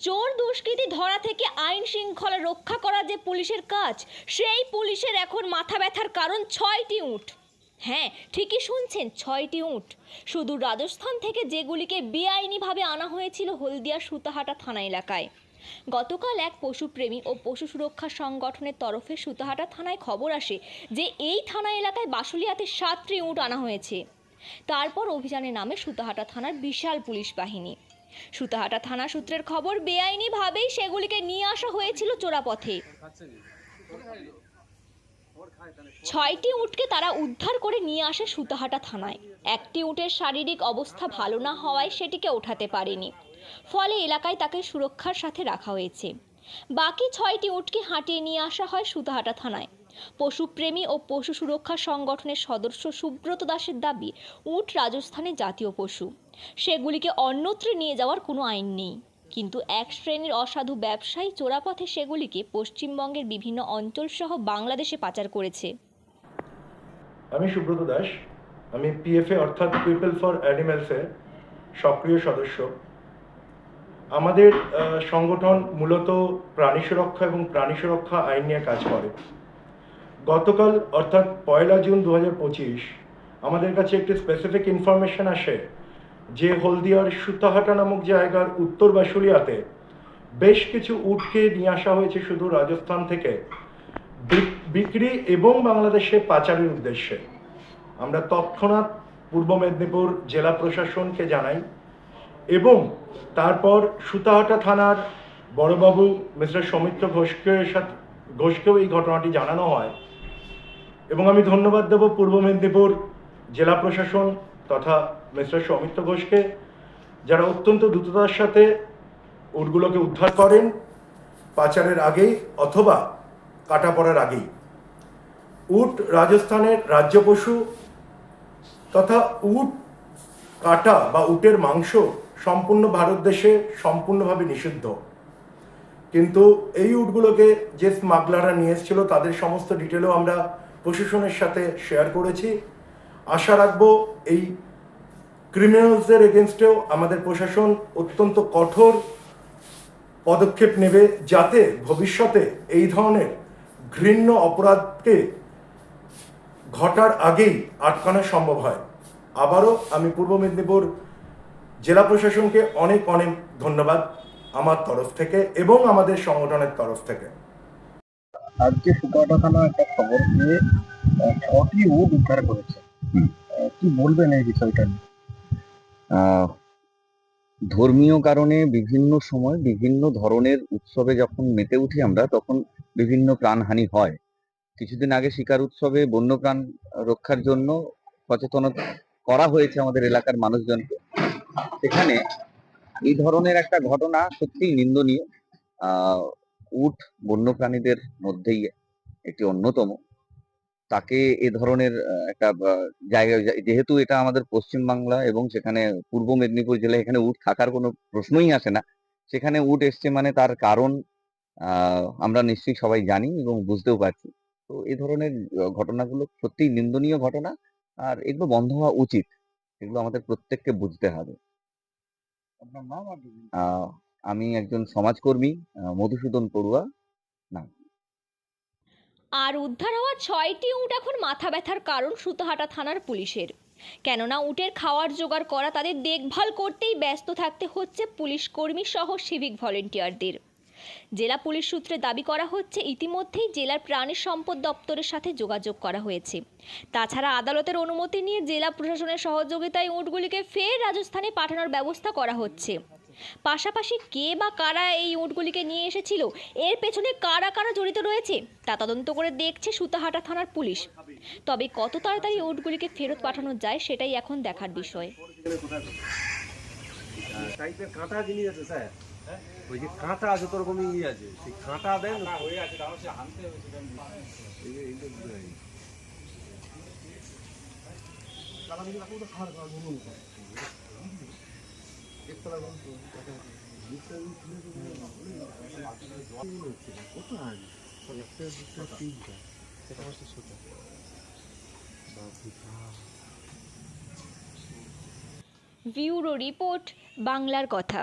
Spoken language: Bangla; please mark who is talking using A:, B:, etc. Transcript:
A: চোর দুষ্কৃতী ধরা থেকে আইন শৃঙ্খলা রক্ষা করা যে পুলিশের কাজ, সেই পুলিশের এখন মাথা ব্যথার কারণ ছয়টি উট। হ্যাঁ ঠিকই শুনছেন, ছয়টি উট। শুধু রাজস্থান থেকে যেগুলিকে বেআইনিভাবে আনা হয়েছিল হলদিয়া সুতাহাটা থানা এলাকায়। গতকাল এক পশুপ্রেমী ও পশু সুরক্ষা সংগঠনের তরফে সুতাহাটা থানায় খবর আসে যে এই থানা এলাকায় বাসুলিয়াতে সাতটি উঁট আনা হয়েছে। তারপর অভিযানের নামে সুতাহাটা থানার বিশাল পুলিশ বাহিনী। সুতাহাটা থানা সূত্রের খবর বেআইনিভাবেই সেগুলিকে নিয়ে আসা হয়েছিল চোরাপথে। ছয়টি উটকে তারা উদ্ধার করে নিয়ে আসে সুতাহাটা থানায়। একটি উটের শারীরিক অবস্থা ভালো না হওয়ায় সেটিকে ওঠাতে পারেনি। ফলে এলাকায় তাকে সুরক্ষার সাথে রাখা হয়েছে। বাকি ছয়টি উটকে হাঁটিয়ে নিয়ে আসা হয় সুতাহাটা থানায়। পশুপ্রেমী ও পশু সুরক্ষা সংগঠনের সদস্য সুব্রত দাসের দাবি, উট রাজস্থানের জাতীয় পশু। সেগুলিকে অন্যত্রে নিয়ে যাওয়ার কোনো আইন নেই। কিন্তু এক শ্রেণির অসাধু ব্যবসায়ী চোরাপথে সেগুলিকে পশ্চিমবঙ্গের বিভিন্ন অঞ্চল সহ বাংলাদেশে পাচার করেছে।
B: আমি সুব্রত দাস। আমি পিএফএ অর্থাৎ পিপল ফর অ্যানিম্যালসের সক্রিয় সদস্য। আমাদের সংগঠন মূলত প্রাণী সুরক্ষা এবং প্রাণী সুরক্ষা আইন নিয়ে কাজ করে। গতকাল, অর্থাৎ পয়লা জুন দু হাজার পঁচিশ, আমাদের কাছে একটি স্পেসিফিক ইনফরমেশন আসে যে হলদিয়ার সুতাহাটা নামক জায়গার উত্তর বাসুলিয়াতে বেশ কিছু উটকে নিয়ে আসা হয়েছে শুধু রাজস্থান থেকে। বিক্রি এবং বাংলাদেশে পাচারের উদ্দেশ্যে। আমরা তৎক্ষণাৎ পূর্ব মেদিনীপুর জেলা প্রশাসনকে জানাই এবং তারপর সুতাহাটা থানার বড়বাবু মিস্টার সৌমিত্র ঘোষকে সাথে ঘোষকেও এই ঘটনাটি জানানো হয়। এবং আমি ধন্যবাদ দেব পূর্ব মেদিনীপুর জেলা প্রশাসন তথা মিস্টার সৌমিত্র ঘোষকে, যারা অত্যন্ত দ্রুততার সাথে উটগুলোকে উদ্ধার করেন পাচারের আগেই অথবা কাটা পড়ার আগেই। উট রাজস্থানের রাজ্য পশু তথা উট কাটা বা উটের মাংস সম্পূর্ণ ভারত দেশে সম্পূর্ণভাবে নিষিদ্ধ। কিন্তু এই উটগুলোকে যে স্মাগলাররা নিয়ে এসেছিল, তাদের সমস্ত ডিটেলও আমরা প্রশাসনের সাথে শেয়ার করেছি। আশা রাখব এই ক্রিমিনালসদের এগেনস্টেও আমাদের প্রশাসন অত্যন্ত কঠোর পদক্ষেপ নেবে যাতে ভবিষ্যতে এই ধরনের ঘৃণ্য অপরাধকে ঘটার আগেই আটকানো সম্ভব হয়। আবারও আমি পূর্ব মেদিনীপুর জেলা প্রশাসনকে অনেক অনেক ধন্যবাদ আমার তরফ থেকে এবং আমাদের সংগঠনের তরফ থেকে।
C: আজকে সুকাটা থানা একটা খবর পেয়ে ছটি উট উদ্ধার করেছে। কি বলবেন এই বিষয়টা নিয়ে?
D: ধর্মীয় কারণে বিভিন্ন সময় বিভিন্ন ধরনের উৎসবে যখন মেতে উঠি আমরা তখন বিভিন্ন প্রাণহানি হয়। কিছুদিন আগে শিকার উৎসবে বন্যপ্রাণ রক্ষার জন্য সচেতনতা করা হয়েছে আমাদের এলাকার মানুষজনকে। সেখানে এই ধরনের একটা ঘটনা সত্যিই নিন্দনীয়। আহ উট বন্যপ্রাণীদের মধ্যেই একটি অন্যতম। তাকে এ ধরনের একটা জায়গায় যেহেতু এটা আমাদের পশ্চিম বাংলা এবং সেখানে পূর্ব মেদিনীপুর জেলায় এখানে উট থাকার কোনো প্রশ্নই আসে না সেখানে উট এসছে মানে তার কারণ আহ, আমরা নিশ্চয়ই সবাই জানি এবং বুঝতেও পারছি। তো এই ধরনের ঘটনাগুলো সত্যিই নিন্দনীয় ঘটনা আর এগুলো বন্ধ হওয়া উচিত। এগুলো আমাদের প্রত্যেককে বুঝতে হবে।
C: আপনার নাম আর
D: আহ, আমি একজন সমাজকর্মী মধুসূদন পড়ুয়া
A: আর উদ্ধার হওয়া ছয়টি উট এখন মাথা ব্যথার কারণ সুতাহাটা থানার পুলিশের। কেননা উটের খাওয়ার জোগাড় করা তাদের দেখভাল করতেই ব্যস্ত থাকতে হচ্ছে পুলিশ কর্মী সহ সিভিক ভলেন্টিয়ারদের। জেলা পুলিশ সূত্রে দাবি করা হচ্ছে, ইতিমধ্যেই জেলার প্রাণী সম্পদ দপ্তরের সাথে যোগাযোগ করা হয়েছে। তাছাড়া আদালতের অনুমতি নিয়ে জেলা প্রশাসনের সহযোগিতায় উটগুলিকে ফের রাজস্থানে পাঠানোর ব্যবস্থা করা হচ্ছে। পাশাপাশি কে বা কারা এই উটগুলিকে নিয়ে এসেছিল এর পেছনে কারা কারা জড়িত রয়েছে তা তদন্ত করে দেখছে সুতাহাটা থানার পুলিশ। তবে কত তাড়াতাড়ি উটগুলিকে ফেরত পাঠানো যায় সেটাই এখন দেখার বিষয়।
E: কাঁটা জিনিস আছে স্যার। ওই যে কাঁটা যত রকমই ইয়ে আছে সেই কাঁটা দেন এই যে-
A: ব্যুরো রিপোর্ট বাংলার কথা।